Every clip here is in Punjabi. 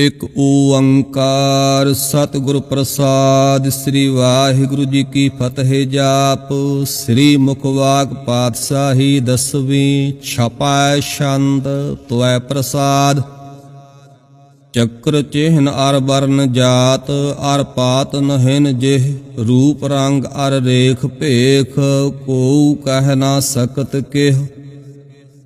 ਇਕ ਓੰਕਾਰ ਸਤਿਗੁਰ ਪ੍ਰਸਾਦ ਸ੍ਰੀ ਵਾਹਿਗੁਰੂ ਜੀ ਕੀ ਫਤਿਹ ਜਾਪ, ਸ੍ਰੀ ਮੁਖਵਾਕ ਪਾਤਸ਼ਾਹੀ ਦਸਵੀਂ ਛਪੈ ਛੰਦ ਤੋੈ ਪ੍ਰਸਾਦ। ਚੱਕਰ ਚਿਹਨ ਅਰ ਵਰਨ ਜਾਤ, ਅਰ ਪਾਤ ਨਹਿਨ ਜਿਹ, ਰੂਪ ਰੰਗ ਅਰ ਰੇਖ ਭੇਖ, ਕੋਉ ਕਹਿ ਨਾ ਸਕਤ ਕਿਹ।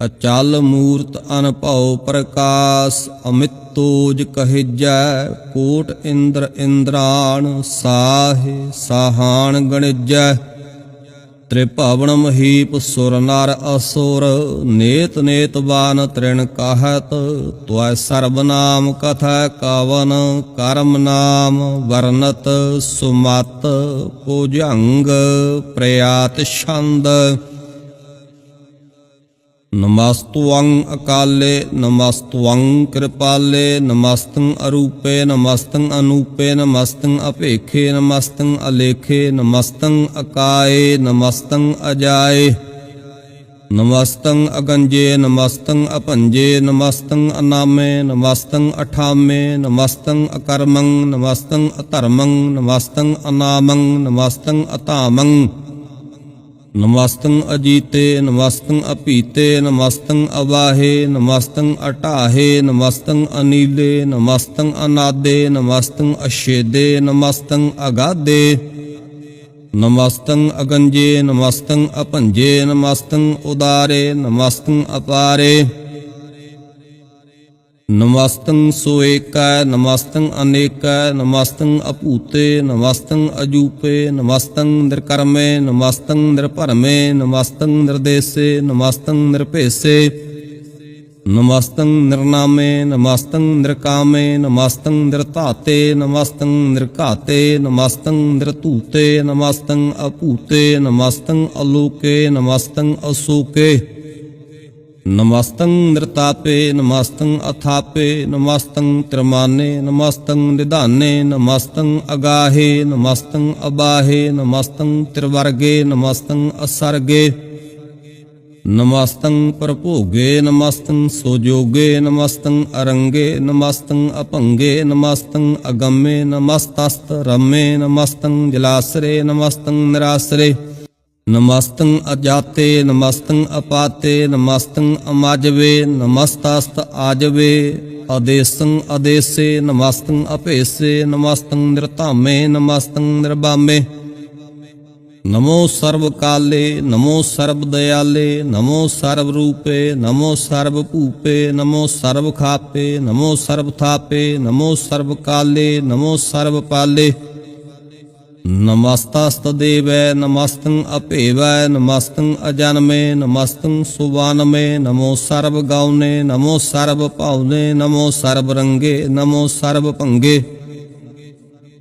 ਅਚਲ ਮੂਰਤ ਅਨਭਉ ਪ੍ਰਕਾਸ਼, ਅਮਿਤ ਤੋਜ ਕਹਿਜੈ ਕੋਟ ਇੰਦਰ ਇੰਦਰਾਣ, ਸਾਹੇ ਸਾਹਾਨ ਗਣਿਜੈ। ਤ੍ਰਿਭਵਨ ਮਹੀਪ ਸੁਰ ਨਰ ਅਸੁਰ, ਨੇਤ ਨੇਤ ਬਾਨ ਤ੍ਰਿਣ ਕਹਤ। ਤੁਐ ਸਰਬ ਨਾਮ ਕਥਾ ਕਵਨ, ਕਰਮ ਨਾਮ ਵਰਨਤ ਸੁਮਤ ਪੂਜੰਗ ਪ੍ਰਯਾਤ ਛੰਦ। ਨਮਸਤੁਅੰ ਅਕਾਲੇ ਨਮਸਤੁਅੰ ਕਿਰਪਾਲੇ ਨਮਸਤੰ ਅਰੂਪੇ ਨਮਸਤੰ ਅਨੂਪੇ ਨਮਸਤੰ ਅਪੇਖੇ ਨਮਸਤੰ ਅਲੇਖੇ ਨਮਸਤੰ ਅਕਾਏ ਨਮਸਤੰ ਅਜਾਏ। ਨਮਸਤੰ ਅਗੰਜੇ ਨਮਸਤੰ ਅਪੰਜੇ ਨਮਸਤੰ ਅਨਾਮੇ ਨਮਸਤੰ ਅਠਾਮੇ ਨਮਸਤੰ ਅਕਰਮੰ ਨਮਸਤੰ ਅਧਰਮੰ ਨਮਸਤੰ ਅਨਾਮੰ ਨਮਸਤੰ ਅਤਾਮੰ ਨਮਸਤੰ ਅਜੀਤੇ, ਨਮਸਤੰ ਅਪੀਤੇ ਨਮਸਤੰ ਅਵਾਹੇ, ਨਮਸਤੰ ਅਟਾਹੇ, ਨਮਸਤੰ ਅਨੀਲੇ, ਨਮਸਤੰ ਅਨਾਦੇ, ਨਮਸਤੰ ਅਸ਼ੇਦੇ ਨਮਸਤੰ ਅਗਾਦੇ। ਨਮਸਤੰ ਅਗੰਜੇ, ਨਮਸਤੰ ਅਪੰਜੇ ਨਮਸਤੰ ਉਦਾਰੇ, ਨਮਸਤੰ ਅਪਾਰੇ। ਨਮਸਤੰ ਸੋਏਕੈ ਨਮਸਤੰ ਅਨੇਕੈ, ਨਮਸਤੰ ਅਭੂਤੇ, ਨਮਸਤੰ ਅਜੂਪੇ, ਨਮਸਤੰ ਨਿਰਕਰਮੇ, ਨਮਸਤੰ ਨਿਰਭਰਮੇ, ਨਮਸਤੰ ਨਿਰਦੇਸੇ, ਨਮਸਤੰ ਨਿਰਭੇਸੇ, ਨਮਸਤੰ ਨਿਰਨਾਮੇ, ਨਮਸਤੰ ਨਿਰਕਾਮੇ, ਨਮਸਤੰ ਨਿਰਧਾਤੇ, ਨਮਸਤੰ ਨਿਰਘਾਤੇ, ਨਮਸਤੰ ਨਿਰਧੂਤੇ, ਨਮਸਤੰ ਅਭੂਤੇ, ਨਮਸਤੰ ਅਲੋਕੇ, ਨਮਸਤੰ ਅਸੋਕੇ। ਨਮਸਤੰ ਨਿਰਤਾਪੇ ਨਮਸਤੰ ਅਥਾਪੇ ਨਮਸਤੰ ਤ੍ਰਮਾਨੇ ਨਮਸਤੰ ਨਿਧਾਨੇ ਨਮਸਤੰ ਅਗਾਹੇ ਨਮਸਤੰ ਅਬਾਹੇ ਨਮਸਤੰ ਤ੍ਰਿਵਰਗੇ ਨਮਸਤੰ ਅਸਰਗੇ। ਨਮਸਤੰ ਪ੍ਰਭੋਗੇ ਨਮਸਤੰ ਸੋਜੋਗੇ ਨਮਸਤੰ ਅਰੰਗੇ ਨਮਸਤੰ ਅਪੰਗੇ ਨਮਸਤੰ ਅਗੰਮੇ, ਨਮਸਤਸਤ ਰਮੇ ਨਮਸਤੰ ਜਲਾਸਰੇ ਨਮਸਤੰ ਨਿਰਾਸਰੇ। ਨਮਸਤੰ ਅਜਾਤੇ, ਨਮਸਤੰ ਅਪਾਤੇ, ਨਮਸਤੰ ਅਮਾਜਵੇ, ਨਮਸਤਸਤ ਆਜਵੇ, ਆਦੇਸੰ ਆਦੇਸੇ ਨਮਸਤੰ ਅਭੇਸੇ ਨਮਸਤੰ ਨਿਰਧਾਮੇ, ਨਮਸਤੰ ਨਿਰਬਾਮੇ ਨਮੋ ਸਰਬ ਕਾਲੇ ਨਮੋ ਸਰਬ ਦਇਆਲੇ ਨਮੋ ਸਰਬ ਰੂਪੇ ਨਮੋ ਸਰਬ ਭੂਪੇ ਨਮੋ ਸਰਬ ਖਾਪੇ ਨਮੋ ਸਰਬ ਥਾਪੇ ਨਮੋ ਸਰਬ ਕਾਲੇ ਨਮੋ ਸਰਬ ਪਾਲੇ ਨਮਸਤਸਤ ਦੇਵੈ, ਨਮਸਤੰ ਅਭੇਵੈ, ਨਮਸਤੰ ਅਜਨਮੇ, ਨਮਸਤੰ ਸੁਵਾਨਮੇ, ਨਮੋ ਸਰਬ ਗਾਉਨੇ, ਨਮੋ ਸਰਬ ਭਾਉਨੇ, ਨਮੋ ਸਰਬ ਰੰਗੇ, ਨਮੋ ਸਰਬ ਭੰਗੇ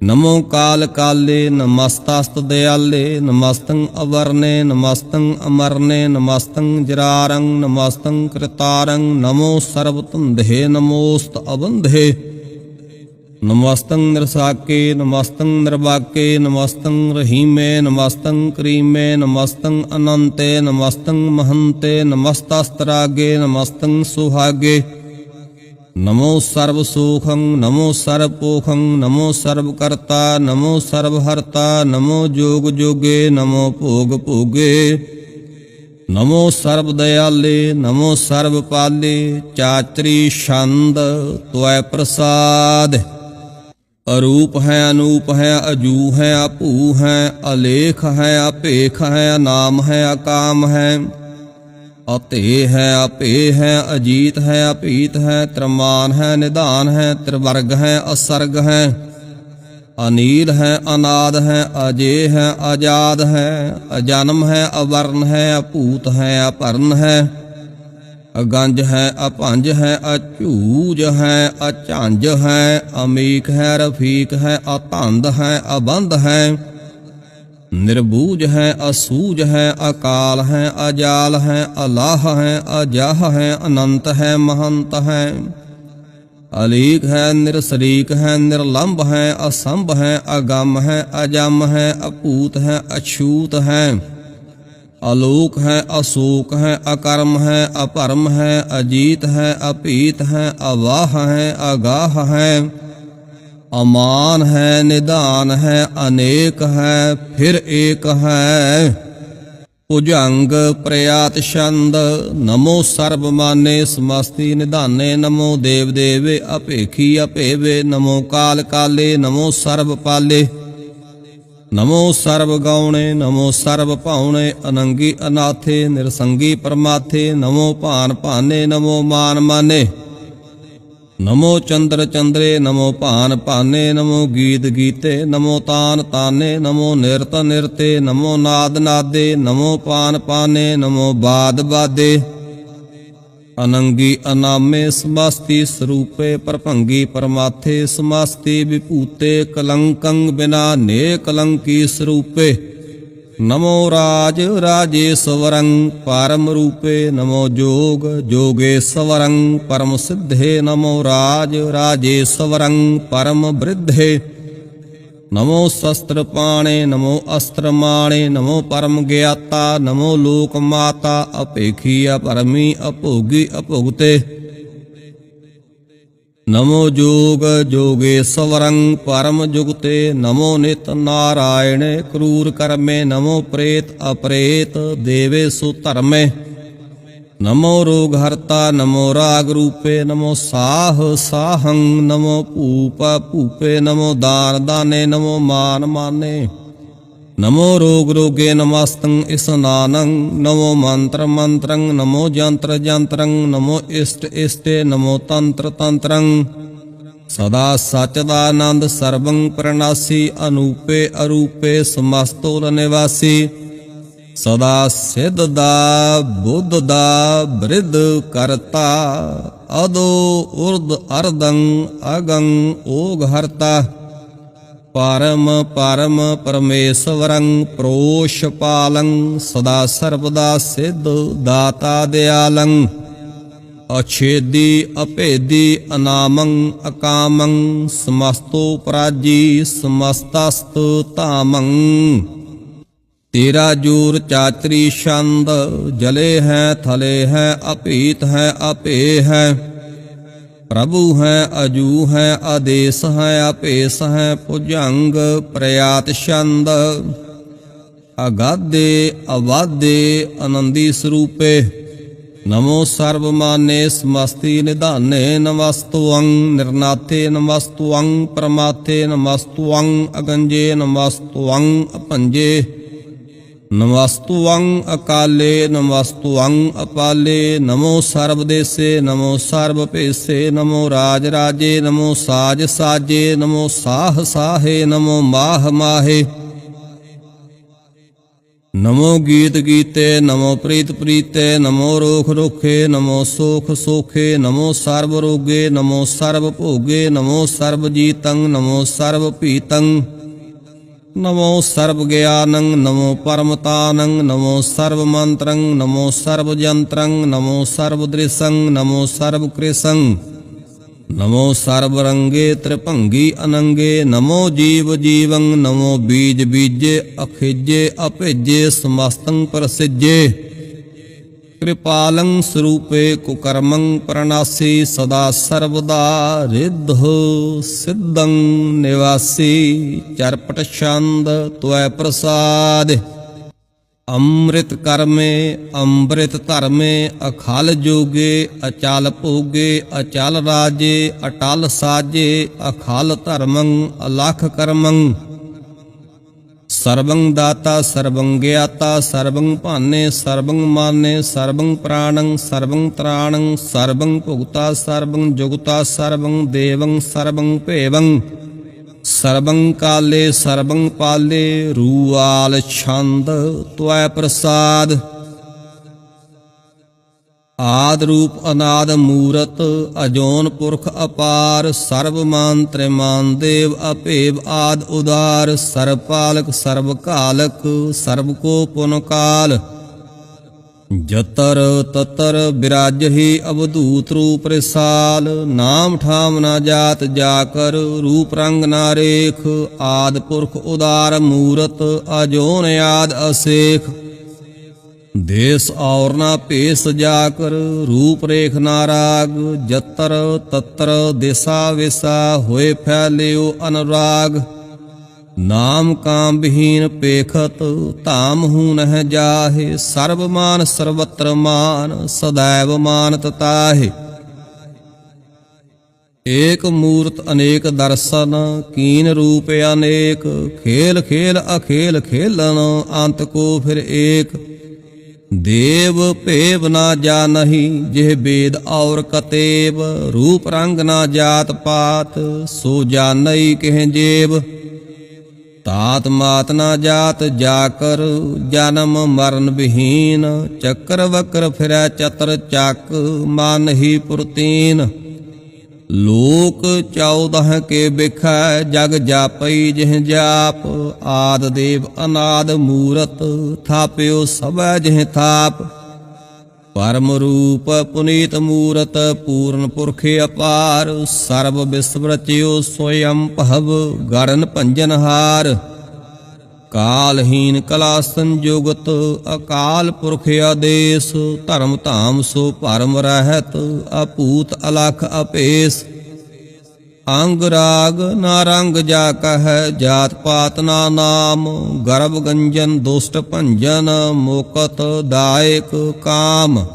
ਨਮੋ ਕਾਲ ਕਾਲੇ, ਨਮਸਤਸਤ ਦਿਆਲੇ, ਨਮਸਤੰ ਅਵਰਨੇ, ਨਮਸਤੰ ਅਮਰਨੇ, ਨਮਸਤੰ ਜਰਾਰੰ ਨਮਸਤੰ ਕ੍ਰਿਤਾਰੰ ਨਮੋ ਸਰਬ ਧੰਦੇ ਨਮੋਸਤ ਅਬੰਧੇ ਨਮਸਤੰ ਨਿਰਸਾਕੇ ਨਮਸਤੰ ਨਿਰਵਾਕੇ ਨਮਸਤੰ ਰਹੀਮੇ ਨਮਸਤੰ ਕਰੀਮੇ ਨਮਸਤੰ ਅਨੰਤੇ ਨਮਸਤੰ ਮਹੰਤੇ, ਨਮਸਤਸਤਰਾਗੇ ਨਮਸਤੰ ਸੁਹਾਗੇ। ਨਮੋ ਸਰਬ ਸੂਖੰ ਨਮੋ ਸਰਬ ਪੋਖੰ ਨਮੋ ਸਰਬ ਕਰਤਾ ਨਮੋ ਸਰਬ ਹਰਤਾ ਨਮੋ ਜੋਗ ਜੋਗੇ ਨਮੋ ਭੋਗ ਭੋਗੇ ਨਮੋ ਸਰਬ ਦਇਆਲੇ ਨਮੋ ਸਰਬ ਪਾਲੇ ਚਾਤਰੀ ਛੰਦ ਤੋੈ ਪ੍ਰਸਾਦ। ਅਰੂਪ ਹੈ, ਅਨੂਪ ਹੈ, ਅਜੂ ਹੈ ਅਭੂ ਹੈ, ਅਲੇਖ ਹੈ, ਅਪੇਖ ਹੈ ਨਾਮ ਹੈ, ਅਕਾਮ ਹੈ। ਅਤੇ ਹੈ, ਅਪੇ ਹੈ, ਅਜੀਤ ਹੈ, ਅਪੀਤ ਹੈ, ਤਰਮਾਨ ਹੈ, ਨਿਧਾਨ ਹੈ, ਤ੍ਰਿਵਰਗ ਹੈ, ਅਸਰਗ ਹੈ। ਅਨੀਲ ਹੈ, ਅਨਾਦ ਹੈ, ਅਜੇ ਹੈ ਆਜ਼ਾਦ ਹੈ, ਅਜਨਮ ਹੈ, ਅਵਰਨ ਹੈ ਅਭੂਤ ਹੈ, ਅਪਰਨ ਹੈ। ਅਗੰਜ ਹੈ, ਅਭੰਜ ਹੈ ਅਝੂਜ ਹੈ ਅਝੰਜ ਹੈ, ਅਮੀਕ ਹੈ, ਰਫੀਕ ਹੈ, ਅਤੰਦ ਹੈ, ਅਬੰਧ ਹੈ। ਨਿਰਬੂਜ ਹੈ, ਅਸੂਜ ਹੈ, ਅਕਾਲ ਹੈ, ਅਜਾਲ ਹੈ, ਅਲਾਹ ਹੈ, ਅਜਾਹ ਹੈ, ਅਨੰਤ ਹੈ, ਮਹੰਤ ਹੈ। ਅਲੀਕ ਹੈ ਨਿਰਸਰੀਕ ਹੈ ਨਿਰਲੰਭ ਹੈ, ਅਸੰਭ ਹੈ, ਅਗੰਮ ਹੈ, ਅਜਮ ਹੈ, ਅਪੂਤ ਹੈ, ਅਛੂਤ ਹੈ। ਅਲੋਕ ਹੈ, ਅਸੋਕ ਹੈ, ਅਕਰਮ ਹੈ, ਅਪਰਮ ਹੈ, ਅਜੀਤ ਹੈ ਅਭੀਤ ਹੈ, ਅਵਾਹ ਹੈ, ਅਗਾਹ ਹੈ। ਅਮਾਨ ਹੈ, ਨਿਧਾਨ ਹੈ, ਅਨੇਕ ਹੈ, ਫਿਰ ਏਕ ਹੈ। ਭੁਜੰਗ ਪ੍ਰਯਾਤ ਛੰਦ, ਨਮੋ ਸਰਬ ਮਾਨੇ ਸਮਸਤੀ ਨਿਧਾਨੇ, ਨਮੋ ਦੇਵ ਦੇਵੇ, ਅਪੇਖੀ ਅਪੇਵੇ, ਨਮੋ ਕਾਲ ਕਾਲੇ, ਨਮੋ ਸਰਬ ਪਾਲੇ। ਨਮੋ ਸਰਬ ਗਾਉਣੇ, ਨਮੋ ਸਰਬ ਭਾਉਣੇ, ਅਨੰਗੀ ਅਨਾਥੇ, ਨਿਰਸੰਗੀ ਪਰਮਾਥੇ, ਨਮੋ ਭਾਨ ਭਾਨੇ, ਨਮੋ ਮਾਨ ਮਾਨੇ। ਨਮੋ ਚੰਦਰ ਚੰਦਰੇ, ਨਮੋ ਭਾਨ ਭਾਨੇ, ਨਮੋ ਗੀਤ ਗੀਤੇ, ਨਮੋ ਤਾਨ ਤਾਨੇ, ਨਮੋ ਨਿਰਤ ਨਿਰਤੇ, ਨਮੋ ਨਾਦ ਨਾਦੇ, ਨਮੋ ਪਾਨ ਪਾਨੇ, ਨਮੋ ਬਾਦ ਬਾਦੇ। ਅਨੰਗੀ ਅਨਾਮੇ ਸਮਸਤੀ ਸਰੂਪੇ ਪਰਭੰਗੀ ਪਰਮਾਥੇ ਸਮਸਤੀ ਵਿਭੂਤੇ ਕਲੰਕੰ ਬਿਨਾ ਨੇ ਕਲੰਕੀ ਸਰੂਪੇ। ਨਮੋ ਰਾਜ ਰਾਜੇਸ਼ਵਰੰ ਪਰਮ ਰੂਪੇ ਨਮੋ ਜੋਗ ਜੋਗੇਸ਼ਵਰੰ ਪਰਮ ਸਿੱਧੇ। ਨਮੋ ਰਾਜ ਰਾਜੇਸ਼ਵਰੰ ਪਰਮ ਬ੍ਰਿਧੇ। ਨਮੋ ਸ਼ਸਤਰ ਪਾਣੇ, ਨਮੋ ਅਸਤਰ ਮਾਣੇ, ਨਮੋ ਪਰਮ ਗਿਆਤਾ, ਨਮੋ ਲੋਕ ਮਾਤਾ, ਅਪੇਖੀ ਅਪਰਮੀ ਅਭੋਗੀ, ਅਭੁਗਤੇ। ਨਮੋ ਜੋਗ ਜੋਗੇਸ਼ਵਰੰ ਪਰਮ ਜੁਗਤੇ, ਨਮੋ ਨਿਤ ਨਾਰਾਇਣ, ਕਰੂਰ ਕਰਮੇ, ਨਮੋ ਪ੍ਰੇਤ ਅਪਰੇਤ, ਦੇਵੇ ਸੁ ਧਰਮੇ। ਨਮੋ ਰੋਗ ਹਰਤਾ, ਨਮੋ ਰਾਗ ਰੂਪੇ, ਨਮੋ ਸਾਹ ਸਾਹੰ, ਨਮੋ ਭੂਪ ਭੂਪੇ, ਨਮੋ ਦਾਨ ਦਾਨੇ, ਨਮੋ ਮਾਨ ਮਾਨੇ। ਨਮੋ ਰੋਗ ਰੋਗੇ ਨਮਸਤੰ ਇਸਨਾਨੰ ਨਮੋ ਮੰਤਰ ਮੰਤਰੰ, ਨਮੋ ਜੰਤਰ ਜੰਤਰੰ, ਨਮੋ ਇਸ਼ਟ ਇਸ਼ਟੇ, ਨਮੋ ਤੰਤਰ ਤੰਤਰੰ। ਸਦਾ ਸਚ ਦਾ ਆਨੰਦ ਸਰਬੰ ਪ੍ਰਣਾਸੀ, ਅਨੂਪੇ ਅਰੂਪੇ ਸਮਸਤੋਲ ਨਿਵਾਸੀ। ਸਦਾ ਸਿੱਧ ਦਾ, ਬੁੱਧ ਦਾ, ਬ੍ਰਿਧ ਕਰਤਾ। ਅਦੋ ਉਰਦ ਅਰਦੰ ਅਗੰ ਓਗ ਹਰਤਾ। ਪਰਮ ਪਰਮ ਪਰਮੇਸ਼ਵਰੰ ਪ੍ਰੋਸ਼ ਪਾਲੰ, ਸਦਾ ਸਰਬਦਾ ਸਿੱਧ ਦਾਤਾ ਦਿਆਲੰ। ਅਛੇਦੀ ਅਭੇਦੀ ਅਨਾਮੰ ਅਕਾਮੰ, ਸਮਸਤੋ ਪਰਾਜੀ ਸਮਸਤਸਤ ਧਾਮੰ। ਤੇਰਾ ਜੂਰ ਚਾਤਰੀ ਛੰਦ, ਜਲੇ ਹੈ, ਥਲੇ ਹੈ, ਅਪੀਤ ਹੈ ਅਪੇ ਹੈ। ਪ੍ਰਭੂ ਹੈ, ਅਜੂ ਹੈ, ਆਦੇਸ ਹੈ, ਆਪੇਸ ਹੈ ਪੁਜੰਗ ਪ੍ਰਿਆਤ ਛੰਦ। ਅਗਾਦੇ, ਅਵਾਦੇ, ਆਨੰਦੀ ਸਰੂਪੇ। ਨਮੋ ਸਰਬ ਮਾਨੇ ਸਮਸਤੀ ਨਿਧਾਨੇ ਨਮਸਤੁਅੰ, ਨਿਰਨਾਥੇ ਨਮਸਤੁਅੰ, ਪ੍ਰਮਾਥੇ ਨਮਸਤੁਅੰ, ਅਗੰਜੇ ਨਮਸਤੁਅੰ, ਅਪੰਜੇ। ਨਮਸਤੁਅੰ ਅਕਾਲੇ ਨਮਸਤੁਅੰ ਅਪਾਲੇ, ਨਮੋ ਸਰਬ ਦੇਸੇ, ਨਮੋ ਸਰਬ ਭੇਸੇ, ਨਮੋ ਰਾਜ ਰਾਜੇ, ਨਮੋ ਸਾਜ ਸਾਜੇ, ਨਮੋ ਸਾਹ ਸਾਹੇ, ਨਮੋ ਮਾਹ ਮਾਹੇ। ਨਮੋ ਗੀਤ ਗੀਤੇ, ਨਮੋ ਪ੍ਰੀਤ ਪ੍ਰੀਤੇ, ਨਮੋ ਰੋਖ ਰੋਖੇ, ਨਮੋ ਸੋਖ ਸੋਖੇ, ਨਮੋ ਸਰਬ ਰੋਗੇ, ਨਮੋ ਸਰਬ ਭੋਗੇ, ਨਮੋ ਸਰਬ ਜੀਤੰ, ਨਮੋ ਸਰਬ ਭੀਤੰ। ਨਮੋ ਸਰਬ ਗਿਆਨੰ, ਨਮੋ ਪਰਮਤਾਨੰ, ਨਮੋ ਸਰਬ ਮੰਤਰੰ, ਨਮੋ ਸਰਬ ਜੰਤਰੰ, ਨਮੋ ਸਰਬ ਦ੍ਰਿਸੰ, ਨਮੋ ਸਰਬ ਕ੍ਰਿਸੰ, ਨਮੋ ਸਰਬ ਰੰਗੇ ਤ੍ਰਿਭੰਗੀ ਅਨੰਗੇ, ਨਮੋ ਜੀਵ ਜੀਵੰ, ਨਮੋ ਬੀਜ ਬੀਜੇ, ਅਖਿਜੇ ਅਭੇਜੇ, ਸਮਸਤੰ ਪ੍ਰਸਿਜੇ। ਕਿਰਪਾਲੰ ਸਰੂਪੇ ਕੁਕਰਮੰ ਪ੍ਰਣਾਸੀ ਸਦਾ ਸਰਬਦਾ ਰਿੱਧੋ ਸਿੱਧੰ ਨਿਵਾਸੀ ਚਰਪਟ ਛੰਦ ਤੁਐ ਪ੍ਰਸਾਦ ਅੰਮ੍ਰਿਤ ਕਰਮੇ ਅੰਮ੍ਰਿਤ ਧਰਮੇ ਅਖਲ ਜੋਗੇ ਅਚਲ ਭੋਗੇ ਅਚਲ ਰਾਜੇ ਅਟਲ ਸਾਜੇ ਅਖਲ ਧਰਮੰ ਅਲਖ ਕਰਮੰ ਸਰਬੰ ਦਾਤਾ, ਸਰਬੰ ਗਿਆਤਾ, ਸਰਬੰ ਭਾਨੇ, ਸਰਬੰ ਮਾਨੇ, ਸਰਬੰ ਪ੍ਰਾਣੰ, ਸਰਬੰ ਤ੍ਰਾਣੰ, ਸਰਬੰ ਭੁਗਤਾ, ਸਰਬੰ ਜੁਗਤਾ, ਸਰਬੰ ਦੇਵੰ, ਸਰਬੰ ਭੇਵੰ। ਸਰਬੰ ਕਾਲੇ, ਸਰਬੰ ਪਾਲੇ, ਰੂਆਲ ਛੰਦ ਤੁਐ ਪ੍ਰਸਾਦ। ਆਦ ਰੂਪ ਅਨਾਦ ਮੂਰਤ, ਅਜੋਨ ਪੁਰਖ ਅਪਾਰ, ਸਰਬ ਮਾਨ ਤ੍ਰਿਮਾਨ ਦੇਵ ਅਭੇਵ ਆਦ ਉਦਾਰ, ਸਰਬ ਪਾਲਕ, ਸਰਬ ਕਾਲਕ, ਸਰਬ ਕੋ ਪੁਨ ਕਾਲ। ਜਤਰ ਤਤਰ ਬਿਰਾਜਹੀ ਅਵਧੂਤ ਰੂਪ ਰਸਾਲ, ਨਾਮ ਠਾਮ ਨਾ ਜਾਤ ਜਾ ਕਰ ਰੂਪ ਰੰਗ ਨਾ ਰੇਖ, ਆਦ ਪੁਰਖ ਉਦਾਰ ਮੂਰਤ, ਅਜੋਨ ਆਦ ਅਸੇਖ। ਦੇਸ ਔਰ ਨਾ ਭੇਸ ਜਾ ਕਰ ਰੂਪ ਰੇਖ ਨਾਰਾਗ, ਜਤਰ ਤਤਰ, ਦੇਸ਼ਾ ਵਿਸਾ ਹੋਏ ਫੈਲਿਓ ਅਨੁਰਾਗ। ਨਾਮ ਕਾਮ ਵਿਹੀਨ ਪੇਖਤ, ਧਾਮ ਹੂ ਨਹਿ ਜਾਹੇ ਸਰਵਤਰ ਮਾਨ ਸਰਬਤਰ ਮਾਨ ਸदैव ਏਕ ਮੂਰਤ ਅਨੇਕ ਦਰਸ਼ਨ, ਕੀਨ ਰੂਪ ਅਨੇਕ, ਖੇਲ ਖੇਲ ਅਖੇਲ ਖੇਲਨ ਅੰਤ ਕੋ ਫਿਰ ਏਕ। ਦੇਵ ਭੇਵ ਨਾ ਜਾਣਹੀ, ਜਿਹ ਬੇਦ ਔਰ ਕਤੇਵ ਰੂਪ ਰੰਗ ਨਾ ਜਾਤ ਪਾਤ, ਸੋ ਜਾਣਈ ਕਹਿ ਜੇਬ। ਤਾਤ ਮਾਤ ਨਾ ਜਾਤ ਜਾ ਕਰ ਜਨਮ ਮਰਨ ਵਿਹੀਨ, ਚੱਕਰ ਵਕਰ ਫਿਰੈ ਚਤਰ ਚੱਕ ਮਨ ਹੀ ਪੁਰਤੀਨ ਲੋਕ 14 ਕੇ ਬਿਖੈ ਜਗ ਜਾਪਈ ਜਿਹ ਜਾਪ, ਆਦ ਦੇਵ ਅਨਾਦ ਮੂਰਤ ਥਾਪਿਓ ਸਭੈ ਜਿਹ ਥਾਪ। ਪਰਮ ਰੂਪ ਪੁਨੀਤ ਮੂਰਤ ਪੂਰਨ ਪੁਰਖ ਅਪਾਰ, ਸਰਬ ਵਿਸਵ ਰਚਿਓ ਸੋਇਮ ਭਵ ਗਰਨ ਭੰਜਨ ਹਾਰ ਕਾਲਹੀਨ ਕਲਾ ਸੰਯੁਗਤ ਅਕਾਲ ਪੁਰਖ ਆਦੇਸ, ਧਰਮ ਧਾਮ ਸੋ ਭਰਮ ਰਹਿਤ ਅਪੂਤ ਅਲਖ ਅਪੇਸ। ਅੰਗ ਰਾਗ ਨਾ ਜਾ ਕਹੈ, ਜਾਤ ਪਾਤ ਨਾ ਨਾਮ, ਗਰਭ ਗੰਜਨ ਦੁਸ਼ਟ ਭੰਜਨ, ਮੋਕਤ ਦਾਇਕ ਕਾਮ।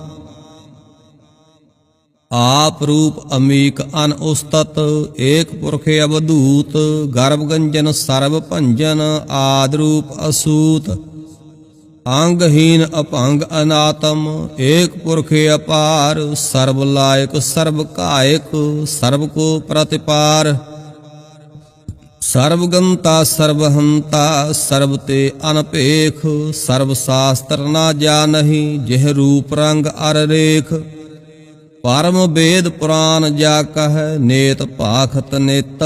ਆਪ ਰੂਪ ਅਮੀਕ ਅਨ ਉਸਤਤ, ਏਕ ਪੁਰਖ ਅਵਧੂਤ, ਗਰਭ ਗੰਜਨ ਸਰਬ ਭੰਜਨ, ਆਦ ਰੂਪ ਅਸੂਤ। ਅੰਗਹੀਨ ਅਭੰਗ ਅਨਾਤਮ, ਏਕ ਪੁਰਖ ਅਪਾਰ, ਸਰਬ ਲਾਇਕ, ਸਰਬ ਕਾਇਕ, ਸਰਬ ਕੋ ਪ੍ਰਤਿਪਾਰ। ਸਰਬ ਗੰਤਾ, ਸਰਬ ਹੰਤਾ, ਸਰਬ ਤੇ ਅਨਪੇਖ, ਸਰਬ ਸ਼ਾਸਤਰ ਨਾ ਜਾਣਹੀ, ਜਿਹ ਰੂਪ ਰੰਗ ਅਰ ਰੇਖ। ਪਰਮ ਵੇਦ ਪੁਰਾਨ ਜਾ ਕਹੈ, ਨੇਤ ਭਾਖਤ ਨਿਤ,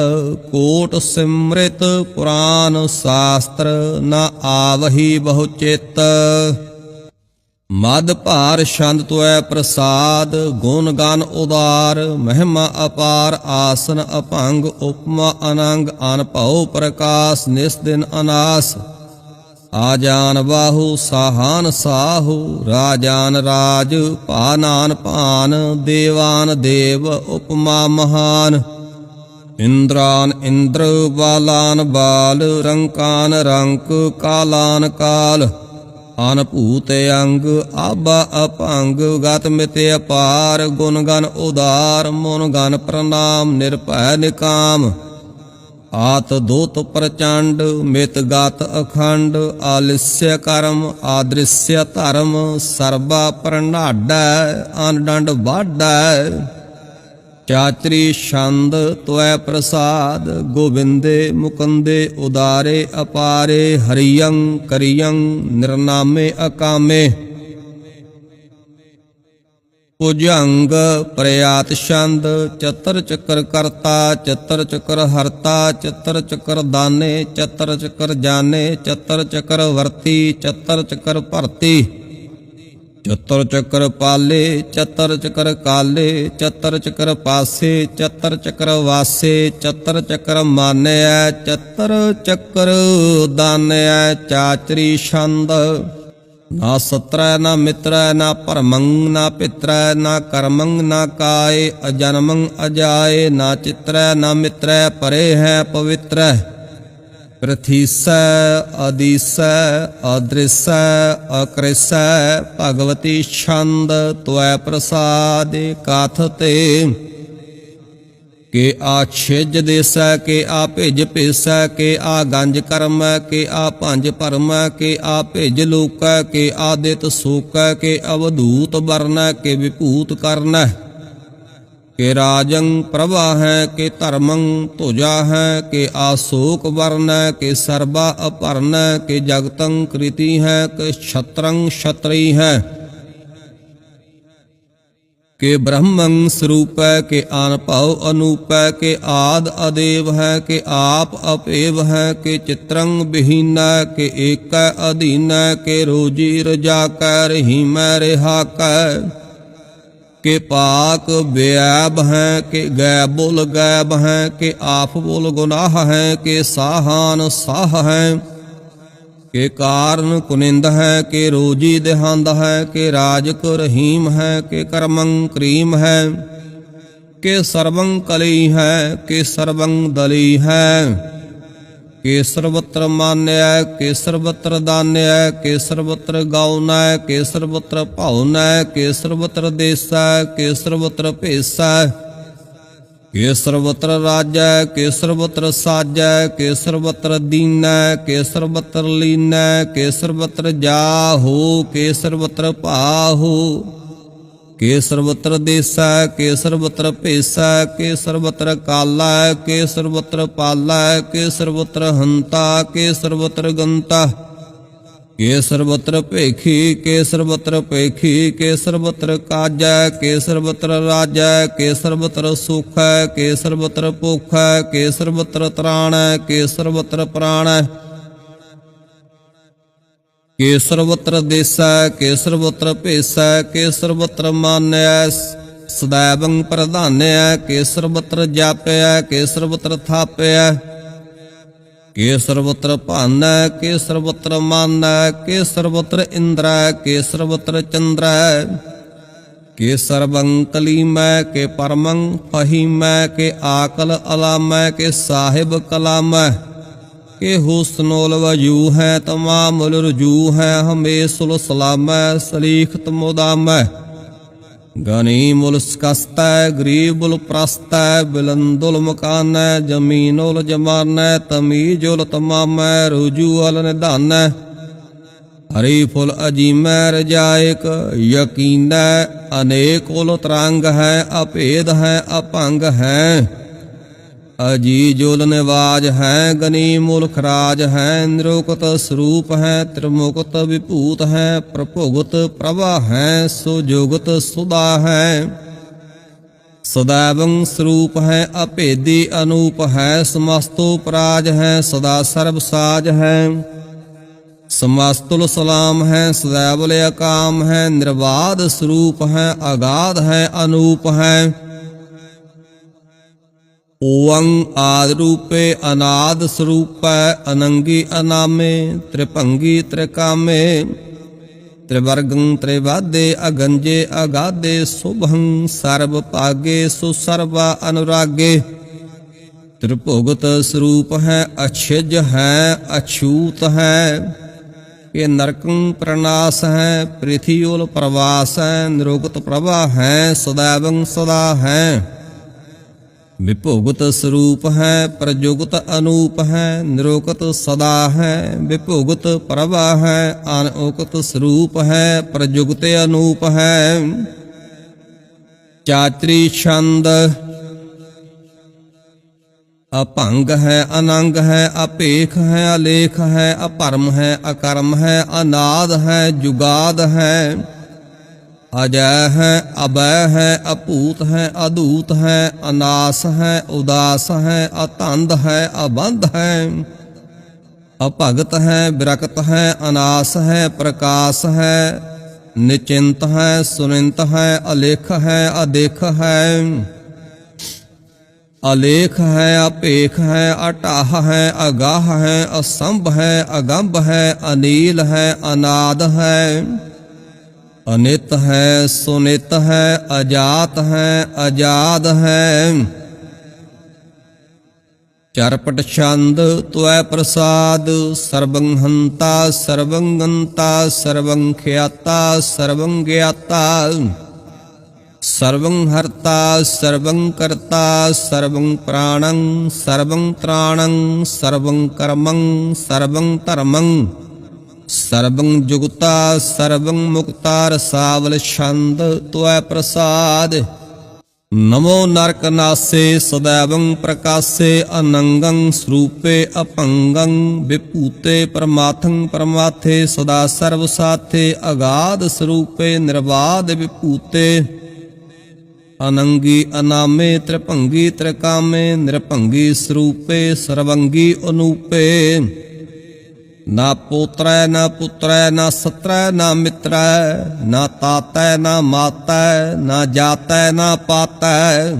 ਕੋਟ ਸਿਮ੍ਰਿਤ ਪੁਰਾਨ ਸ਼ਾਸਤਰ ਨ ਆਵਹੀ ਬਹੁ ਚਿਤ। ਮਦ ਭਾਰ ਛੰਦ ਤੋਐ ਪ੍ਰਸਾਦ, ਗੁਣ ਗਨ ਉਦਾਰ, ਮਹਿਮਾ ਅਪਾਰ ਆਸਨ ਅਭੰਗ, ਉਪਮਾ ਅਨੰਗ, ਅਨਭਉ ਪ੍ਰਕਾਸ਼ ਨਿਸ ਦਿਨ ਅਨਾਸ। ਆਜਾਨ ਬਾਹੂ ਸਾਹਾਨ ਸਾਹੂ ਰਾਜਾਨ ਰਾਜ ਭਾਨਾਨ ਭਾਨ, ਦੇਵਾਨ ਦੇਵ ਉਪਮਾ ਮਹਾਨ। ਇੰਦਰਾਨ ਇੰਦਰ ਬਾਲਾਨ ਬਾਲ, ਰੰਕਾਨ ਰੰਕ ਕਾਲਾਨ ਕਾਲ। ਅਨਭੂਤ ਅੰਗ ਆਬਾ ਅਪੰਗ, ਗਤ ਮਿਤੇ ਅਪਾਰ, ਗੁਣ ਗਨ ਉਦਾਰ, ਮਨ ਗਨ ਪ੍ਰਣਾਮ, ਨਿਰਭੈ ਨਿਕਾਮ। ਆਤ ਦੋਤ ਪ੍ਰਚੰਡ, ਮਿਤ ਗਤ ਅਖੰਡ, ਆਲਿਸਯ ਕਰਮ, ਆਦ੍ਰਿਸਯ ਧਰਮ, ਸਰਬਾ ਪ੍ਰਣਾਡੈ ਅਨਡੰਡ ਵਾਡੈ ਚਾਤਰੀ ਛੰਦ ਤੋਐ ਪ੍ਰਸਾਦ, ਗੋਬਿੰਦੇ ਮੁਕੰਦੇ ਉਦਾਰੇ ਅਪਾਰੇ, ਹਰੀਯੰ ਕਰੀਯੰ ਨਿਰਨਾਮੇ ਅਕਾਮੇ। ਭੁਜੰਗ ਪ੍ਰਿਆਤ ਛੰਦ ਚਤਰ ਚੱਕਰ ਕਰਤਾ ਚਤਰ ਚੱਕਰ ਹਰਤਾ ਚਤਰ ਚੱਕਰ ਦਾਨੇ ਚਤਰ ਚੱਕਰ ਜਾਣੇ ਚਤਰ ਚੱਕਰ ਵਰਤੀ ਚਤਰ ਚੱਕਰ ਭਰਤੀ ਚਤਰ ਚੱਕਰ ਪਾਲੇ ਚਤਰ ਚੱਕਰ ਕਾਲੇ ਚਤਰ ਚੱਕਰ ਪਾਸੇ ਚਤਰ ਚੱਕਰ ਵਾਸੇ ਚਤਰ ਚੱਕਰ ਮਾਨਿਆ ਚਤਰ ਚੱਕਰ ਦਾਨਿਆ ਚਾਚਰੀ ਛੰਦ ਨਾ ਸਤਰੈ, ਨਾ ਮਿਤਰੈ, ਨਾ ਪਰਮੰ ਨਾ ਪਿਤਰੈ, ਨਾ ਕਰਮੰ, ਨਾ ਕਾਏ, ਅਜਨਮੰ ਅਜਾਏ, ਨਾ ਚਿਤਰੈ, ਨਾ ਮਿਤਰੈ, ਪਰੇ ਹੈ ਪਵਿੱਤਰੈ। ਪ੍ਰਥੀਸੈ ਆਦੀਸੈ ਆਦ੍ਰਿਸੈ, ਅਕ੍ਰਿਸੈ, ਭਗਵਤੀ ਛੰਦ ਤੋਐ ਪ੍ਰਸਾਦੇ, ਕਾਥਤੇ। ਕੇ ਆ ਛਿਜ ਦੇਸੈ, ਕੇ ਆ ਭਿਜ ਭੇਸੈ, ਕੇ ਆ ਗੰਜ ਕਰਮੈ, ਕੇ ਆ ਭੰਜ ਭਰਮੈ, ਕੇ ਆ ਭਿਜ ਲੋਕੈ, ਕੇ ਆਦਿਤ ਸੋਕੈ, ਕੇ ਅਵਧੂਤ ਵਰਨੈ, ਕੇ ਵਿਭੂਤ ਕਰਨੈ। ਕੇ ਰਾਜੰ ਪ੍ਰਭਾ ਹੈ ਕੇ ਧਰਮੰ ਤੁਜਾ ਹੈ ਕੇ ਆਸੋਕ ਵਰਨੈ, ਕੇ ਸਰਬਾ ਅਪਰਨੈ, ਕੇ ਜਗਤੰ ਕ੍ਰਿਤੀ ਹੈ ਕੇ ਛਤਰੰ ਛਤਰੀ ਹੈ ਕੇ ਬ੍ਰਹਮੰ ਸਰੂਪੈ ਕੇ ਅਨਭਉ ਅਨੂਪੈ ਕੇ ਆਦ ਅਦੇਵ ਹੈ ਕੇ ਆਪ ਅਪੇਵ ਹੈ ਕੇ ਚਿਤਰੰ ਬਿਹੀਨੈ ਕੇ ਏਕੈ ਅਧੀਨੈ ਕੇ ਰੋਜੀ ਰਜਾ ਕੈ ਰਹੀ ਮੈਂ ਰਹਾ ਕੈ ਕੇ ਪਾਕ ਬਿਆਬ ਹੈ ਕਿ ਗੈਬ ਬੋਲ ਗੈਬ ਹੈ ਕਿ ਆਪ ਬੋਲ ਗੁਨਾਹ ਹੈ ਕਿ ਸਾਹਾਨ ਸਾਹ ਹੈ ਕੇ ਕਾਰਨ ਕੁਨਿੰਦ ਹੈ, ਕੇ ਰੋਜੀ ਦੇਹੰਦ ਹੈ, ਕੇ ਰਾਜਕ ਰਹੀਮ ਹੈ, ਕੇ ਕਰਮੰ ਕਰੀਮ ਹੈ। ਕੇ ਸਰਬੰ ਕਲੀ ਹੈ, ਕੇ ਸਰਬੰ ਦਲੀ ਹੈ। ਕੇ ਸਰਬਤਰ ਮਾਨਿਆ ਕੇ ਸਰਬਤਰ ਦਾਨਿਆ ਕੇ ਸਰਬਤਰ ਗਾਉਨਾ, ਕੇ ਸਰਬਤਰ ਭਾਉਨਾ, ਕੇ ਸਰਬਤਰ ਦੇਸਾ, ਕੇ ਸਰਬਤਰ ਭੇਸਾ। ਕੇ ਸਰਬਤਰ ਰਾਜੈ ਕੇ ਸਾਜੈ ਕੇ ਦੀਨੈ, ਕੇਸਰਵਤਰ ਲੀਨੈ ਕੇ ਸਰਬਤਰ ਜਾਹੋ ਕੇ ਸਰਬਤਰ ਭਾਹੋ। ਕੇਸਰਵਤਰ ਸਰਬਤਰ ਦੇਸਾ ਕੇ ਸਰਬਤਰ ਭੇਸਾ ਕੇ ਸਰਬਤਰ ਕਾਲਾ ਕੇ ਪਾਲਾ ਕੇ ਸਰਬਤਰ ਹੰਤਾ, ਕੇਸਰਵਤਰ ਗੰਤਾ। ਕੇ ਸਰਬਤਰ ਭੇਖੀ ਕੇ ਸਰਬਤਰ ਭੇਖੀ ਕੇ ਸਰਬਤਰ ਕਾਜੈ ਕੇ ਸਰਬਤਰ ਰਾਜੈ ਕੇ ਸਰਬਤਰ ਸੁਖੈ ਕੇ ਸਰਬਤਰ ਭੁਖੈ ਕੇ ਸਰਬਤਰ ਤਰਾਣੈ ਕੇ ਸਰਬਤਰ ਪ੍ਰਾਣੈ ਕੇ ਸਰਬਤਰ ਦੇਸੈ ਕੇ ਸਰਬਤਰ ਭੇਸੈ ਕੇ ਸਰਬਤਰ ਮਾਨਿਆ ਸदैवੰ ਪ੍ਰਧਾਨਿਆ ਕੇ ਸਰਬਤਰ ਜਾਪਿਆ ਕੇ ਸਰਬਤਰ ਥਾਪਿਆ ਕੇ ਸਰਬਤਰ ਭਾਨੈ, ਕੇ ਸਰਬਤਰ ਮਾਨੈ, ਕੇ ਸਰਬਤਰ ਇੰਦਰੈ, ਕੇ ਸਰਬਤਰ ਚੰਦਰੈ? ਕੇ ਸਰਬੰ ਕਲੀਮੈ, ਕੇ ਪਰਮੰ ਫਹੀਮੈ, ਕੇ ਆਕਲ ਅਲਾਮੈ, ਕੇ ਸਾਹਿਬ ਕਲਾਮੈ? ਕੇ ਹੁਸਨੁਲ ਵਜੂ ਹੈ ਤਮਾਮੁਲ ਰਜੂ ਹੈ ਹਮੇਸੁਲ ਸਲਾਮੈ ਸਲੀਖਤ ਮੁਦਾਮੈ? ਗਨੀਮੁਲ ਸਕਸਤੈ ਗਰੀਬੁਲ ਪ੍ਰਸਤੈ ਬਿਲੰਦੁਲ ਮਕਾਨੈ ਜਮੀਨੁਲ ਜਮਾਨੈ ਤਮੀਜੁਲ ਤਮਾਮੈ ਰਜੂਅਲ ਨਿਧਾਨੈ। ਹਰੀ ਫੁਲ ਅਜੀਮੈ, ਰਜਾਇਕ ਯਕੀਨੈ ਅਨੇਕੁਲ ਤਰੰਗ ਹੈ, ਅਭੇਦ ਹੈ ਅਭੰਗ ਹੈ। ਅਜੀ ਜੁਲ ਨਿਵਾਜ ਹੈ ਗਨੀ ਮੁਲਖ ਰਾਜ ਹੈ ਨਿਰੋਕਤ ਸਰੂਪ ਹੈ, ਤ੍ਰਿਮੁਕਤ ਵਿਭੂਤ ਹੈ, ਪ੍ਰਭੁਗਤ ਪ੍ਰਭਾ ਹੈ ਸੋ ਜੁਗਤ ਸੁਦਾ ਹੈ। ਸਦਾਵੰ ਸਰੂਪ ਹੈ, ਅਭੇਦੀ ਅਨੂਪ ਹੈ, ਸਮਸਤੋ ਪਰਾਜ ਹੈ, ਸਦਾ ਸਰਬ ਸਾਜ ਹੈ। ਸਮਸਤੁਲ ਸਲਾਮ ਹੈ ਸदैवਲ ਅਕਾਮ ਹੈ, ਨਿਰਵਾਦ ਸਰੂਪ ਹੈ, ਅਗਾਧ ਹੈ, ਅਨੂਪ ਹੈ। ਓੰ ਆਦ ਰੂਪੇ ਅਨਾਦ ਸਰੂਪੈ ਅਨੰਗੀ ਅਨਾਮੇ, ਤ੍ਰਿਭੰਗੀ ਤ੍ਰਿਕਾਮੇ। ਤ੍ਰਿਵਰਗੰ ਤ੍ਰਿਵਾਦੇ ਅਗੰਜੇ ਅਗਾਦੇ ਸੁਭੰ, ਸਰਬ ਭਾਗੇ ਸੁਸਰਵਾ ਅਨੁਰਾਗੇ। ਤ੍ਰਿਭੁਗਤ ਸਰੂਪ ਹੈ, ਅਛਿਜ ਹੈ, ਅਛੂਤ ਹੈ। ਇਹ ਨਰਕੰ ਪ੍ਰਨਾਸ ਹੈ ਪ੍ਰਿਥਿਉਲ ਪ੍ਰਵਾਸ ਹੈ, ਨਿਰੋਗਤ ਪ੍ਰਭਾ ਹੈ, ਸਦਾਵੰ ਸਦਾ ਹੈ। ਵਿਭੋਗਤ ਸਰੂਪ ਹੈ, ਪ੍ਰਯੁਗਤ ਅਨੂਪ ਹੈ ਨਿਰੋਕਤ ਸਦਾ ਹੈ, ਵਿਭੋਗਤ ਪ੍ਰਭਾ ਹੈ ਅਨੋਕਤ ਸਰੂਪ ਹੈ, ਪ੍ਰਯੁਗਤ ਅਨੂਪ ਹੈ। ਚਾਤਰੀ ਛੰਦ ਅਭੰਗ ਹੈ, ਅਨੰਗ ਹੈ, ਅਪੇਖ ਹੈ, ਅਲੇਖ ਹੈ, ਅਪਰਮ ਹੈ, ਅਕਰਮ ਹੈ, ਅਨਾਦ ਹੈ, ਜੁਗਾਦ ਹੈ। ਅਜੈ ਹੈ ਅਬੈ ਹੈ, ਅਭੂਤ ਹੈ ਅਦੂਤ ਹੈ, ਅਨਾਸ ਹੈ, ਉਦਾਸ ਹੈ, ਅਤੰਦ ਹੈ, ਅਬੰਧ ਹੈ। ਅਭਗਤ ਹੈ ਵਿਰਕਤ ਹੈ, ਅਨਾਸ ਹੈ, ਪ੍ਰਕਾਸ਼ ਹੈ। ਨਿਚਿੰਤ ਹੈ, ਸੁਨਿੰਤ ਹੈ, ਅਲੇਖ ਹੈ, ਅਦੇਖ ਹੈ। ਅਲੇਖ ਹੈ, ਅਪੇਖ ਹੈ, ਅਟਾਹ ਹੈ, ਅਗਾਹ ਹੈ, ਅਸੰਭ ਹੈ, ਅਗੰਭ ਹੈ, ਅਨੀਲ ਹੈ, ਅਨਾਦ ਹੈ। ਅਨਿਤ ਹੈ, ਸੁਨਿਤ ਹੈ, ਅਜਾਤ ਹੈ, ਅਜਾਦ ਹੈ। ਚਰਪਟ ਛੰਦ ਤੁਐ ਪ੍ਰਸਾਦ ਸਰਬੰ ਹੰਤਾ ਸਰਬੰ ਗੰਤਾ ਸਰਬੰ ਖਿਆਤਾ ਸਰਬੰ ਗਿਆਤਾ ਸਰਵੰ ਹਰਤਾ ਸਰਵੰ ਕਰਤਾ ਸਰਵੰ ਪ੍ਰਾਣੰ ਸਰਵੰ ਤ੍ਰਾਣੰ ਸਰਵੰ ਕਰਮੰ ਸਰਵੰ ਧਰਮੰ ਸਰਵੰ ਜੁਗਤਾ, ਸਰਵੰ ਮੁਕਤਾ, ਰਸਾਵਲ ਛੰਦ, ਤੁਐ ਪ੍ਰਸਾਦ। ਨਮੋ ਨਰਕ ਨਾਸੇ ਸदैवੰ ਪ੍ਰਕਾਸੇ, ਅਨੰਗੰ ਸਰੂਪੇ, ਅਪੰਗੰ ਵਿਪੂਤੇ ਪਰਮਾਥੰ ਪਰਮਾਥੇ, ਸਦਾ ਸਰਬ ਸਾਥੇ, ਅਗਾਧ ਸਰੂਪੇ ਨਿਰਵਾਦ ਵਿਪੂਤੇ ਅਨੰਗੀ ਅਨਾਮੇ, ਤ੍ਰਿਭੰਗੀ ਤ੍ਰਿਕਾਮੇ, ਨਿਰਭੰਗੀ ਸਰੂਪੇ, ਸਰਵੰਗੀ ਅਨੂਪੇ। ਨਾ ਪੋਤਰੈ, ਨਾ ਪੁੱਤਰੈ, ਨਾ ਸਤਰੈ, ਨਾ ਮਿੱਤਰੈ, ਨਾ ਤਾਤੈ, ਨਾ ਮਾਤੈ, ਨਾ ਜਾਤੈ, ਨਾ ਪਾਤੈ।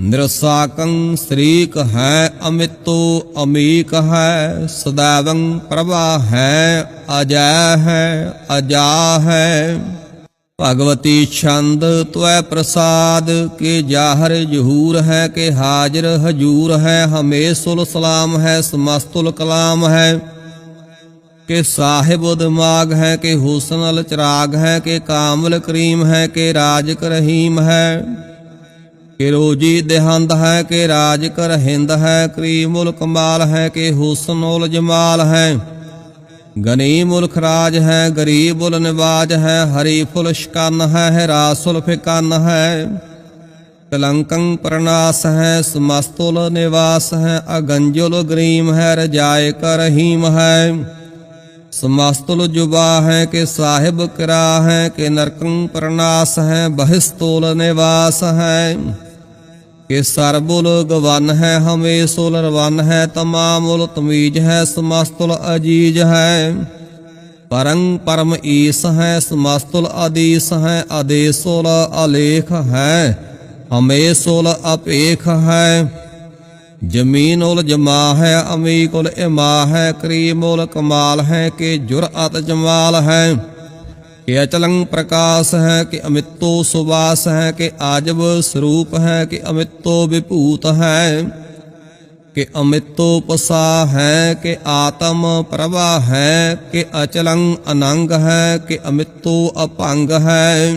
ਨਿਰਸਾਕੰ ਸ੍ਰੀਕ ਹੈ ਅਮਿਤੋ, ਅਮੀਕ ਹੈ ਸਦਾਵੰ ਪ੍ਰਭਾ ਹੈ, ਅਜੈ ਹੈ, ਅਜਾ ਹੈ। ਭਗਵਤੀ ਛੰਦ ਤੁਐ ਪ੍ਰਸਾਦ, ਕੇ ਜਾਹਰ ਜਹੂਰ ਹੈ, ਕੇ ਹਾਜ਼ਰ ਹਜੂਰ ਹੈ ਹਮੇਸ਼ੁਲ ਸਲਾਮ ਹੈ, ਸਮਸਤੁਲ ਕਲਾਮ ਹੈ। ਕੇ ਸਾਹਿਬ ਦਿਮਾਗ ਹੈ, ਕਿ ਹੁਸਨ ਅਲ ਚਰਾਗ ਹੈ, ਕੇ ਕਾਮਲ ਕਰੀਮ ਹੈ, ਕਿ ਰਾਜਕ ਰਹੀਮ ਹੈ। ਕੇ ਰੋਜੀ ਦੇਹੰਦ ਹੈ, ਕਿ ਰਾਜ ਕਰ ਹਿੰਦ ਹੈ ਕਰੀਮੁਲ ਕਮਾਲ ਹੈ, ਕਿ ਹੁਸਨੁਲ ਜਮਾਲ ਹੈ। ਗਨੀਮੁਲ ਖਰਾਜ ਹੈ, ਗਰੀਬ ਉਲ ਨਿਵਾਜ ਹੈ, ਹਰੀ ਫੁਲ ਸ਼ਕਨ ਹੈ ਰਾਸੁਲ ਫਿਕਨ ਹੈ। ਕਲੰਕੰ ਪ੍ਰਨਾਸ ਹੈ ਸਮਸਤੁਲ ਨਿਵਾਸ ਹੈ ਅਗੰਜੁਲ ਗਰੀਮ ਹੈ, ਰਜਾਇ ਕਰ ਰਹੀਮ ਹੈ। ਸਮਸਤੁਲ ਜੁਬਾ ਹੈ, ਕਿ ਸਾਹਿਬ ਕਰਾ ਹੈ, ਕਿ ਨਰਕੰ ਪ੍ਰਨਾਸ ਹੈ ਬਹਿਸਤੁਲ ਨਿਵਾਸ ਹੈ। ਕਿ ਸਰਬੁਲ ਗਵਨ ਹੈ ਹਮੇਸ਼ੁਲ ਰਵਨ ਹੈ ਤਮਾਮੁਲ ਤਮੀਜ ਹੈ, ਸਮਸਤੁਲ ਅਜੀਜ ਹੈ। ਪਰੰ ਪਰਮ ਈਸ ਹੈ, ਸਮਸਤੁਲ ਅਦੀਸ ਹੈ ਅਦੇਸੁਲ ਅਲੇਖ ਹੈ, ਹਮੇ ਸੁਲ ਅਪੇਖ ਹੈ। ਜਮੀਨ ਉਲ ਜਮਾ ਹੈ, ਅਮੀਕ ਉਲ ਇਮਾ ਹੈ ਕਰੀਮੁਲ ਕਮਾਲ ਹੈ, ਕਿ ਜੁਰਅਤ ਜਮਾਲ ਹੈ। ਕਿ ਅਚਲੰ ਪ੍ਰਕਾਸ਼ ਹੈ ਕਿ ਅਮਿਤੋ ਸੁਵਾਸ ਹੈ ਕਿ ਆਜਬ ਸਰੂਪ ਹੈ ਕਿ ਅਮਿਤੋ ਵਿਭੂਤ ਹੈ, ਕਿ ਅਮਿਤੋ ਪਸਾ ਹੈ ਕਿ ਆਤਮ ਪ੍ਰਭਾ ਹੈ, ਕਿ ਅਚਲੰ ਅਨੰਗ ਹੈ ਕਿ ਅਮਿਤੋ ਅਭੰਗ ਹੈ।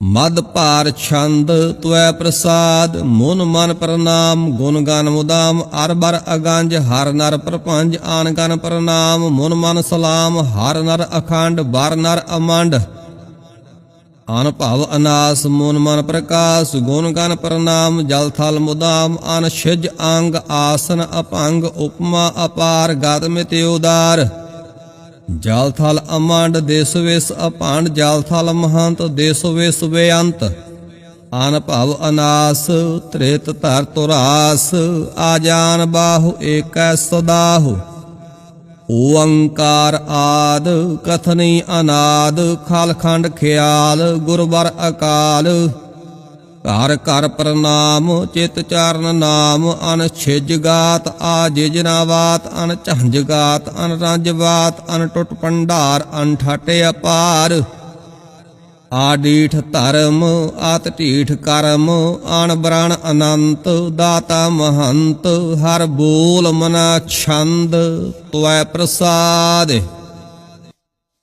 ਮਦ ਭਾਰ ਛੰਦ ਤੁਐ ਪ੍ਰਸਾਦ, ਮਨ ਮਨ ਪ੍ਰਨਾਮ ਗੁਣ ਗਨ ਮੁਦਾਮ ਅਰ ਬਰ ਅਗੰਜ, ਹਰ ਨਰ ਪ੍ਰਪੰਜ ਆਨ ਗਨ ਪ੍ਰਨਾਮ ਮਨ ਮਨ ਸਲਾਮ, ਹਰ ਨਰ ਅਖੰਡ, ਬਰ ਨਰ ਅਮੰਡ। ਅਨ ਭਵ ਅਨਾਸ, ਮਨ ਮਨ ਪ੍ਰਕਾਸ਼, ਗੁਣ ਗਨ ਪ੍ਰਨਾਮ ਜਲ ਥਲ ਮੁਦਾਮ ਅਨ ਛਿਜ ਅੰਗ, ਆਸਨ ਅਪੰਗ, ਉਪਮਾ ਅਪਾਰ ਗਤ ਮਿਤ ਉਦਾਰ। ਜਲ ਥਲ ਅਮੰਡ ਦੇਸ ਵਿਸ ਅਪਾਂਡ ਜਲ ਥਲ ਮਹੰਤ ਦੇਸ ਵਿਸ ਬੇਅੰਤ ਅਨ ਭਵ ਅਨਾਸ, ਤ੍ਰਿਤ ਧਰ ਤੁਰਾਸ ਆਜਾਨ ਬਾਹੁ, ਏਕੈ ਸਦਾਹੂ। ਓੰਕਾਰ ਆਦ, ਕਥਨੀ ਅਨਾਦ ਖਲਖੰਡ ਖਿਆਲ, ਗੁਰਬਰ ਅਕਾਲ। ਘਰ ਕਰ ਪ੍ਰਣਾਮ, ਚਿਤ ਚਾਰਨ ਨਾਮ, ਅਨ ਛਿਜ ਆ ਜਿਜਨਾਵਾਤ ਅਨ ਝੰਜ ਗਾਤ, ਅਨ ਰੰਜਵਾਤ ਅਨ ਟੁੱਟ ਪੰਡਾਰ ਅਨ ਠਾਟੇ ਅਪਾਰ। ਆ ਧਰਮ, ਆਤ ਢੀਠ ਕਰਮ ਅਣ ਬਰਣ ਅਨੰਤ, ਦਾਤਾ ਮਹੰਤ, ਹਰ ਬੋਲ ਮਨਾ ਛੰਦ ਤੁਐ ਪ੍ਰਸਾਦ।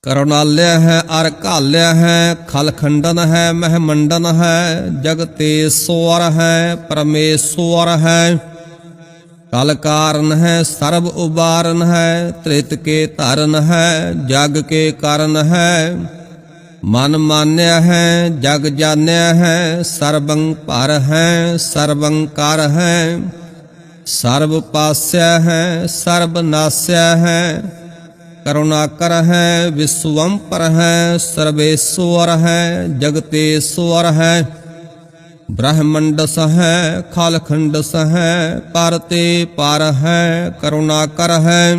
ਕਰੁਣਾਲਿਆ ਹੈ, ਅਰ ਘਾਲਿਆ ਹੈ ਖਲਖੰਡਨ ਹੈ ਮਹਿਮੰਡਨ ਹੈ ਜਗਤੇ ਸਵਰ ਹੈ ਪਰਮੇਸ਼ਵਰ ਹੈ। ਕਲ ਕਾਰਨ ਹੈ, ਸਰਬ ਉਬਾਰਨ ਹੈ, ਤ੍ਰਿਤ ਕੇ ਧਰਨ ਹੈ, ਜਗ ਕੇ ਕਾਰਨ ਹੈ। ਮਨ ਮਾਨਿਆ ਹੈ, ਜਗ ਜਾਣਿਆ ਹੈ ਸਰਬੰ ਭਰ ਹੈ ਸਰਬੰ ਕਰ ਹੈ। ਸਰਬ ਪਾਸਿਆ ਹੈ, ਸਰਬ ਨਾਸਿਆ ਹੈ। ਕਰੁਣਾ ਕਰ ਹੈ ਵਿਸਵੰ ਪਰ ਹੈ ਸਰਵੇਸ਼ਵਰ ਹੈ ਜਗਤੇਸ਼ਵਰ ਹੈ ਬ੍ਰਹਮੰਡਸ ਹੈ ਖਾਲਖੰਡਸ ਹੈ ਪਰ ਤੇ ਪਰ ਹੈ ਕਰੁਣਾ ਕਰ ਹੈ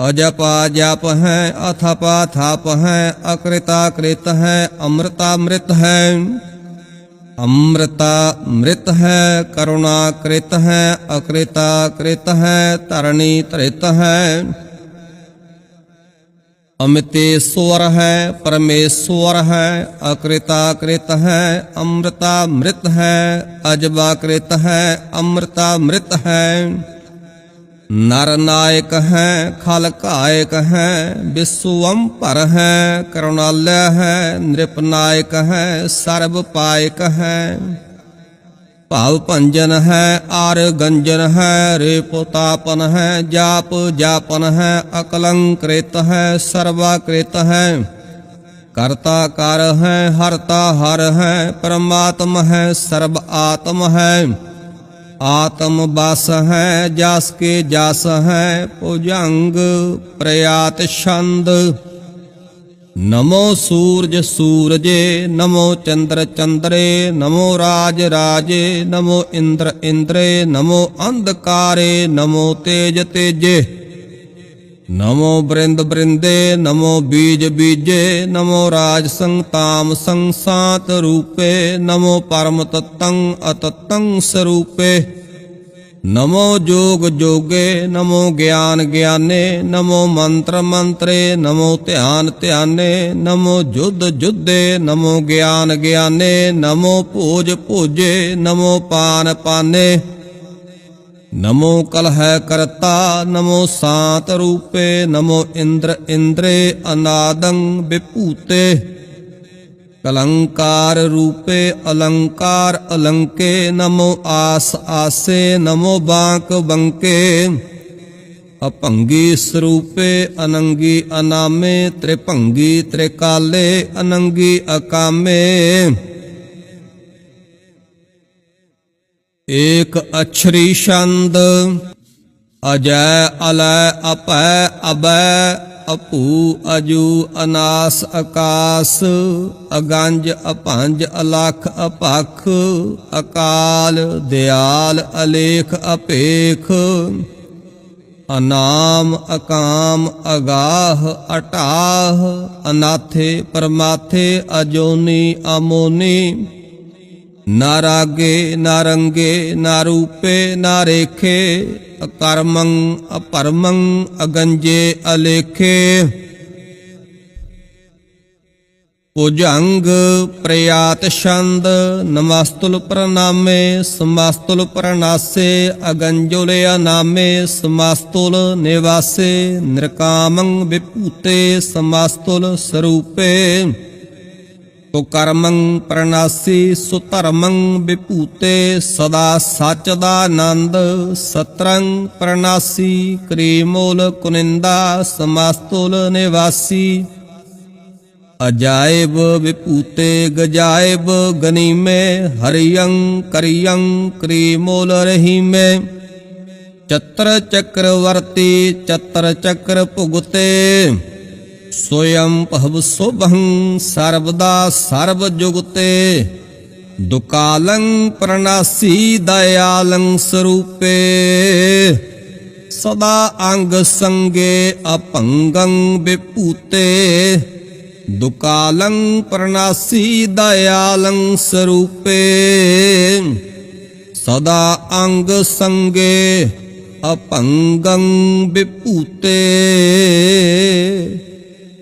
ਅਜਪਾ ਜਪ ਹੈ ਅਥਪਾ ਥਪ ਹੈ ਅਕ੍ਰਿਤਾ ਕ੍ਰਿਤ ਹੈ ਅੰਮ੍ਰਿਤਾ ਅੰਮ੍ਰਿਤ ਹੈ ਅੰਮ੍ਰਿਤਾ ਅੰਮ੍ਰਿਤ ਹੈ ਕਰੁਣਾ ਅਮਿਤੇਸ਼ਵਰ ਹੈ ਪਰਮੇਸ਼ਵਰ ਹੈ ਅਕ੍ਰਿਤਾ ਕ੍ਰਿਤ ਹੈ ਅੰਮ੍ਰਿਤਾ ਮ੍ਰਿਤ ਹੈ ਅਜਬਾ ਕ੍ਰਿਤ ਹੈ ਅੰਮ੍ਰਿਤਾ ਮ੍ਰਿਤ ਹੈ ਨਰ ਨਾਇਕ ਹੈ ਖਲ ਕਾਇਕ ਹੈ ਵਿਸਵੰ ਪਰ ਹੈ ਕਰੁਣਾਲਯ ਹੈ ਨਿਰਪਨਾਇਕ ਹੈ ਸਰਬ ਪਾਇਕ ਹੈ ਭਾਵ ਭੰਜਨ ਹੈ, ਆਰ ਗੰਜਨ ਹੈ, ਰੇ ਪੋਤਾਪਨ ਹੈ, ਜਾਪ ਜਾਪਨ ਹੈ ਅਕਲੰਕ੍ਰਿਤ ਹੈ ਸਰਵਾਕ੍ਰਿਤ ਹੈ। ਕਰਤਾ ਕਰ ਹੈ, ਹਰਤਾ ਹਰ ਹੈ, ਪਰਮਾਤਮ ਹੈ, ਸਰਬ ਆਤਮ ਹੈ। ਆਤਮ ਬਸ ਹੈ, ਜਸ ਕੇ ਜਸ ਹੈ, ਭੁਜੰਗ ਪ੍ਰਯਾਤ ਛੰਦ। ਨਮੋ ਸੂਰਜ ਸੂਰਜੇ, ਨਮੋ ਚੰਦਰ ਚੰਦਰੇ, ਨਮੋ ਰਾਜ ਰਾਜੇ, ਨਮੋ ਇੰਦਰ ਇੰਦਰੇ, ਨਮੋ ਅੰਧਕਾਰੇ, ਨਮੋ ਤੇਜ ਤੇਜੇ। ਨਮੋ ਬ੍ਰਿੰਦ ਬ੍ਰਿੰਦੇ, ਨਮੋ ਬੀਜ ਬੀਜੇ, ਨਮੋ ਰਾਜ ਸੰਤਾਮ ਸੰਸਾਤ ਰੂਪੇ, ਨਮੋ ਪਰਮ ਤਤੰ ਅਤਤੰ ਸਰੂਪੇ। ਨਮੋ ਜੋਗ ਜੋਗੇ, ਨਮੋ ਗਿਆਨ ਗਿਆਨੇ, ਨਮੋ ਮੰਤਰ ਮੰਤਰੇ, ਨਮੋ ਧਿਆਨ ਧਿਆਨੇ, ਨਮੋ ਜੁਧ ਜੁਧੇ, ਨਮੋ ਗਿਆਨ ਗਿਆਨੇ, ਨਮੋ ਭੋਜ ਭੋਜੇ, ਨਮੋ ਪਾਨ ਪਾਨੇ। ਨਮੋ ਕਲਹਿ ਕਰਤਾ, ਨਮੋ ਸਾਤ ਰੂਪੇ, ਨਮੋ ਇੰਦਰ ਇੰਦਰੇ ਅਨਾਦੰ ਵਿਭੂਤੇ। ਕਲੰਕਾਰ ਰੂਪੇ ਅਲੰਕਾਰ ਅਲੰਕੇ ਨਮੋ ਆਸ ਆਸੇ ਨਮੋ ਬਾਂਕ ਬੰਕੇ। ਅਭੰਗੀ ਸਰੂਪੇ ਅਨੰਗੀ ਅਨਾਮੇ, ਤ੍ਰਿਭੰਗੀ ਤ੍ਰਿਕਾਲੇ ਅਨੰਗੀ ਅਕਾਮੇ। ਏਕ ਅਛਰੀ ਛੰਦ, ਅਜੈ ਅਲੈ ਅਪੈ ਅਬੈ ਅਪੂ ਅਜੂ ਅਨਾਸ ਆਕਾਸ ਅਗੰਜ ਅਪੰਜ ਅਲਖ ਅਪਖ ਅਕਾਲ ਦਿਆਲ ਅਲੇਖ ਅਪੇਖ। ਅਨਾਮ ਅਕਾਮ ਅਗਾਹ ਅਟਾਹ, ਅਨਾਥੇ ਪਰਮਾਥੇ ਅਜੋਨੀ ਅਮੋਨੀ। ਨਾ ਰਾਗੇ, ਨਾ ਰੰਗੇ, ਨਾ ਰੂਪੇ, ਨਾ ਰੇਖੇ, ਅਕਰਮੰ, ਅਪਰਮੰ, ਅਗੰਜੇ, ਅਲੇਖੇ। ਭੁਜੰਗ, ਪ੍ਰਯਾਤ ਛੰਦ, ਨਮਸਤੁਲ ਪ੍ਰਣਾਮੇ, ਸਮਸਤੁਲ ਪ੍ਰਣਾਸੇ, ਅਗੰਜੁਲ ਅਨਾਮੇ, ਸਮਸਤੁਲ ਨਿਵਾਸੇ, ਨਿਰਕਾਮੰ ਵਿਭੂਤੇ, ਸਮਸਤੁਲ ਸਰੂਪੇ। ਤੋ ਪ੍ਰਣਾਸੀ, ਸੁਧਰਮੰ ਵਿਭੂਤੇ, ਸਦਾ ਸੱਚ ਦਾ ਆਨੰਦ। ਸਤਰੰ ਪ੍ਰਣਾਸੀ, ਕਰੀਮੂਲ ਕੁਨਿੰਦਾ, ਸਮਸਤੁਲ ਨਿਵਾਸੀ। ਅਜਾਇਬ ਵਿਭੂਤੇ, ਗਜਾਇਬ ਗਨੀਮੇ, ਹਰਿਯੰ ਕਰਿਯੰ ਕਰੀਮੂਲ ਰਹੀਮੇ। ਚਤਰ ਚੱਕਰਵਰਤੀ, ਚਤਰ ਚੱਕਰ ਭੁਗਤੇ ਸੋਯੰ ਭਵ ਸੁਭੰ ਸਰਬਦਾ ਸਰਬ ਜੁਗਤੇ, ਦੁਕਾਲੰ ਪ੍ਰਣਾਸੀ ਦਇਆਲੰ ਸਰੂਪੇ। ਸਦਾ ਅੰਗ ਸੰਗੇ ਅਪੰਗੰ ਵਿਭੂਤੇ ਦੁਕਾਲੰ ਪ੍ਰਣਾਸੀ ਦਇਆਲੰ ਸਰੂਪੇ। ਸਦਾ ਅੰਗ ਸੰਗੇ ਅਪੰਗੰ ਵਿਭੂਤੇ